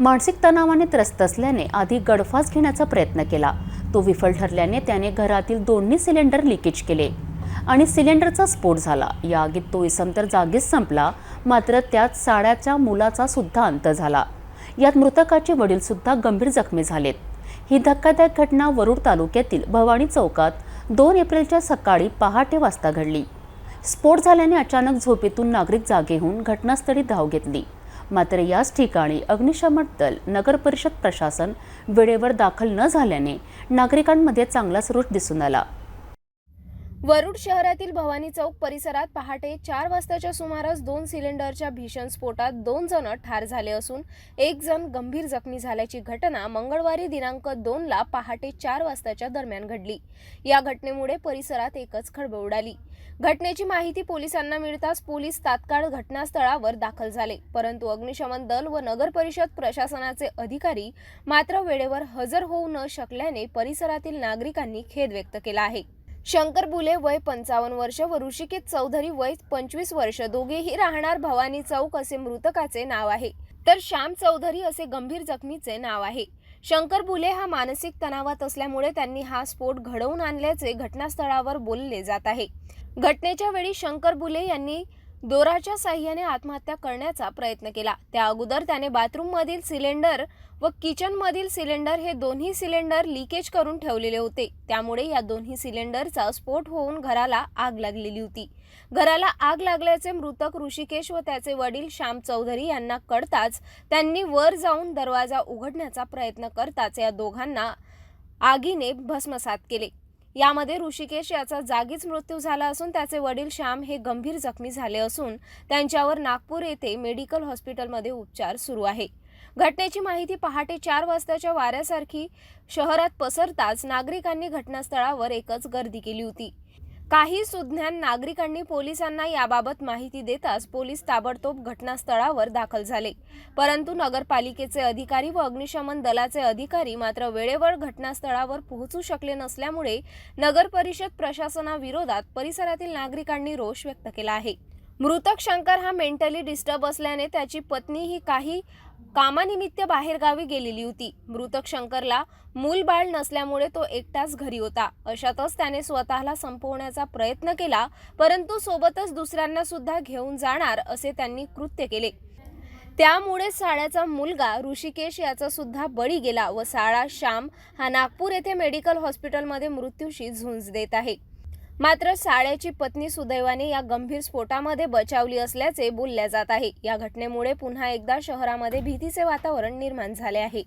मानसिक तणावाने त्रस्त असल्याने आधी गडफास घेण्याचा प्रयत्न केला. तो विफल ठरल्याने त्याने घरातील दोन्ही सिलेंडर लिकेज केले आणि सिलेंडरचा स्फोट झाला. या आगीत तो इसम तर जागीच संपला मात्र त्यात साड्याच्या मुलाचा सुद्धा अंत झाला. यात मृतकाचे वडील सुद्धा गंभीर जखमी झालेत. ही धक्कादायक घटना वरुड तालुक्यातील भवानी चौकात दोन एप्रिलच्या सकाळी पहाटे वाजता घडली. स्फोट झाल्याने अचानक झोपेतून नागरिक जागे होऊन घटनास्थळी धाव घेतली. मात्र याच ठिकाणी अग्निशमन दल नगरपरिषद प्रशासन वेळेवर दाखल न झाल्याने नागरिकांमध्ये चांगलाच रोष दिसून आला. वरुड शहरातील भवानी चौक परिसरात पहाटे चार वाजताच्या सुमारास दोन सिलेंडरच्या भीषण स्फोटात दोन जण ठार झाले असून एक जण गंभीर जखमी झाल्याची घटना मंगळवारी दिनांक दोन ला पहाटे चार वाजताच्या दरम्यान घडली. या घटनेमुळे परिसरात एकच खळबळ उडाली. घटनेची माहिती पोलिसांना मिळताच पोलीस तात्काळ घटनास्थळावर दाखल झाले. परंतु अग्निशमन दल व नगर परिषद प्रशासनाचे अधिकारी मात्र वेळेवर हजर होऊ न शकल्याने परिसरातील नागरिकांनी खेद व्यक्त केला आहे. शंकर बुले वय पंचावन्न वर्ष व ऋषिकेत चौधरी वय पंचवीस वर्ष. दोघेही राहणार भवानी चौक असे मृतकाचे नाव आहे. तर श्याम चौधरी असे गंभीर जखमीचे नाव आहे. शंकर बुले हा मानसिक तणावात असल्यामुळे त्यांनी हा स्फोट घडवून आणल्याचे घटनास्थळावर बोलले जात आहे. घटनेच्या वेळी शंकर बुले यांनी दोराच्या साह्याने आत्महत्या करण्याचा प्रयत्न केला. त्या अगोदर त्याने बाथरूममधील सिलेंडर व किचनमधील सिलेंडर हे दोन्ही सिलेंडर लिकेज करून ठेवलेले होते. त्यामुळे या दोन्ही सिलेंडरचा स्फोट होऊन घराला आग लागलेली होती. घराला आग लागल्याचे मृतक ऋषिकेश व त्याचे वडील श्याम चौधरी यांना कळताच त्यांनी वर जाऊन दरवाजा उघडण्याचा प्रयत्न करताच या दोघांना आगीने भस्मसात केले. यामध्ये ऋषिकेश याचा जागीच मृत्यू झाला असून त्याचे वडील श्याम हे गंभीर जखमी झाले असून त्यांच्यावर नागपूर येथे मेडिकल हॉस्पिटलमध्ये उपचार सुरू आहे. घटनेची माहिती पहाटे चार वाजताच्या वाऱ्यासारखी शहरात पसरताच नागरिकांनी घटनास्थळावर एकच गर्दी केली होती. काही सुज्ञान नागरिकांनी पोलिसांना याबाबत माहिती देताच पोलीस ताबडतोब घटनास्थळावर दाखल झाले. परंतु नगरपालिकेचे अधिकारी व अग्निशमन दलाचे अधिकारी मात्र वेळेवर घटनास्थळावर पोहोचू शकले नसल्यामुळे नगर परिषद प्रशासनाविरोधात परिसरातील नागरिकांनी रोष व्यक्त केला आहे. मृतक शंकर हा मेंटली डिस्टर्ब असल्याने त्याची पत्नी ही काही कामानिमित्त बाहेरगावी गेलेली होती. मृतक शंकरला मूल बाळ नसल्यामुळे तो एकटाच घरी होता. अशातच त्याने स्वतःला संपवण्याचा प्रयत्न केला परंतु सोबतच दुसऱ्यांना सुद्धा घेऊन जाणार असे त्यांनी कृत्य केले. त्यामुळे साळ्याचा मुलगा ऋषिकेश याचा सुद्धा बळी गेला व साळा श्याम हा नागपूर येथे मेडिकल हॉस्पिटलमध्ये मृत्यूशी झुंज देत आहे. मात्र साळ्याची पत्नी सुदैवाने या गंभीर स्फोटामध्ये बचावली असल्याचे बोलल्या जात आहे. या घटनेमुळे पुन्हा एकदा शहरामध्ये भीतीचे वातावरण निर्माण झाले आहे.